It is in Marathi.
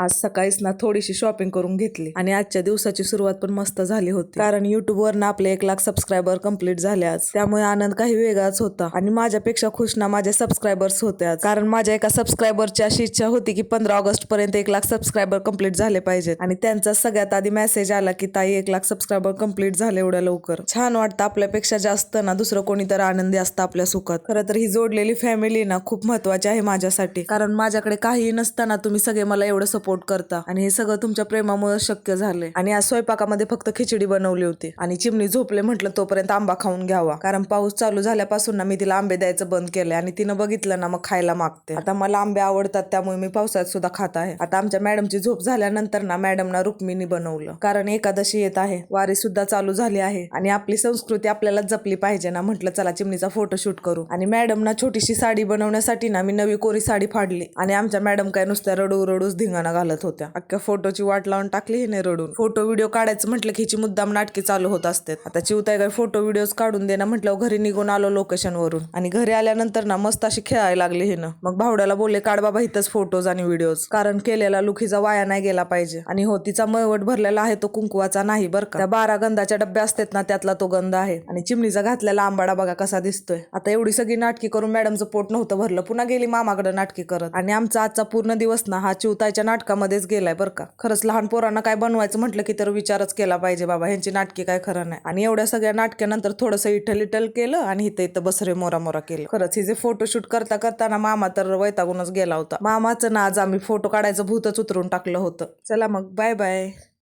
आज सकाळीच ना थोडीशी शॉपिंग करून घेतली. आणि आजच्या दिवसाची सुरुवात पण मस्त झाली होती. कारण युट्यूबवर ना आपले एक लाख सबस्क्रायबर कंप्लीट झाले आज त्यामुळे आनंद काही वेगळाच होता. आणि माझ्यापेक्षा खुश ना माझे सबस्क्रायबर्स होत्या कारण माझ्या एका सबस्क्रायबरची अशी इच्छा होती की पंधरा ऑगस्ट पर्यंत एक लाख सबस्क्रायबर कंप्लीट झाले पाहिजेत. आणि त्यांचा सगळ्यात आधी मेसेज आला की ताई एक लाख सबस्क्रायबर कंप्लीट झाले एवढ्या लवकर. छान वाटतं आपल्यापेक्षा जास्त ना दुसरं कोणी तर आनंदी असतं आपल्या सुखात. खरं तर ही जोडलेली फॅमिली ना खूप महत्वाची आहे माझ्यासाठी. कारण माझ्याकडे काहीही नसताना तुम्ही सगळे मला एवढं सपोर्ट करता. आणि हे सगळं तुमच्या प्रेमामुळे शक्य झाले आणि आज स्वयंपाकामध्ये फक्त खिचडी बनवली होती. आणि चिमणी झोपले म्हटलं तोपर्यंत आंबा खाऊन घ्यावा. कारण पाऊस चालू झाल्यापासून ना मी तिला आंबे द्यायचं बंद केलंय. आणि तिनं बघितलं ना मग खायला मागते. आता मला आंबे आवडतात त्यामुळे मी पावसाळ्यात सुद्धा खात आहे. आता आमच्या मॅडमची झोप झाल्यानंतर ना मॅडम ना रुक्मिणी बनवलं. कारण एकादशी येत आहे. वारी सुद्धा चालू झाली आहे. आणि आपली संस्कृती आपल्याला जपली पाहिजे ना म्हटलं चला चिमणीचा फोटो शूट करू. आणि मॅडम ना छोटीशी साडी बनवण्यासाठी ना मी नवी कोरी साडी फाडली. आणि आमच्या मॅडम काय नुसत्या रडू रडूच धिंगाणा घालत होत्या. अख्ख्या फोटोची वाट लावून टाकली हिने रडून. फोटो व्हिडिओ काढायचं म्हटलं की हिची मुद्दाम नाटकी चालू होत असते आता चिवताय काय फोटो व्हिडिओ काढून देणं म्हटलं घरी निघून आलो लोकेशन वरून आणि घरी आल्यानंतर ना मस्त अशी खेळायला लागली हिनं. मग भावड्याला बोलले काढ बाबा इथंच फोटोज आणि व्हिडिओज. कारण केलेला लुक हिचा वाया नाही गेला पाहिजे. आणि हो तिचा मळवट भरलेला आहे तो कुंकुवाचा नाही बरं का. त्या बारा गंधाच्या डब्या असतात ना त्यातला तो गंध आहे. आणि चिमणीचा घातलेला आंबाडा बघा कसा दिसतोय. आता एवढी सगळी नाटकी करून मॅडमचं पोट नव्हतं भरलं. पुन्हा गेली मामाकडे नाटकी करत. आणि आमचा आजचा पूर्ण दिवस ना हा चिवतायच्या नाटकामध्येच गेलाय बरं का. खरंच लहान पोरांना काय बनवायचं म्हटलं की तर विचारच केला पाहिजे बाबा ह्यांची नाटके काय खरं नाही. आणि एवढ्या सगळ्या नाटक्यानंतर थोडंसं इठल इठल केलं आणि इथं इथं बसरे मोरा मोरा केलं. खरंच हे जे फोटोशूट करता करताना मामा तर वैतागूनच गेला होता. मामाचं ना आज आम्ही फोटो काढायचं भूतच उतरून टाकलं होतं. चला मग बाय बाय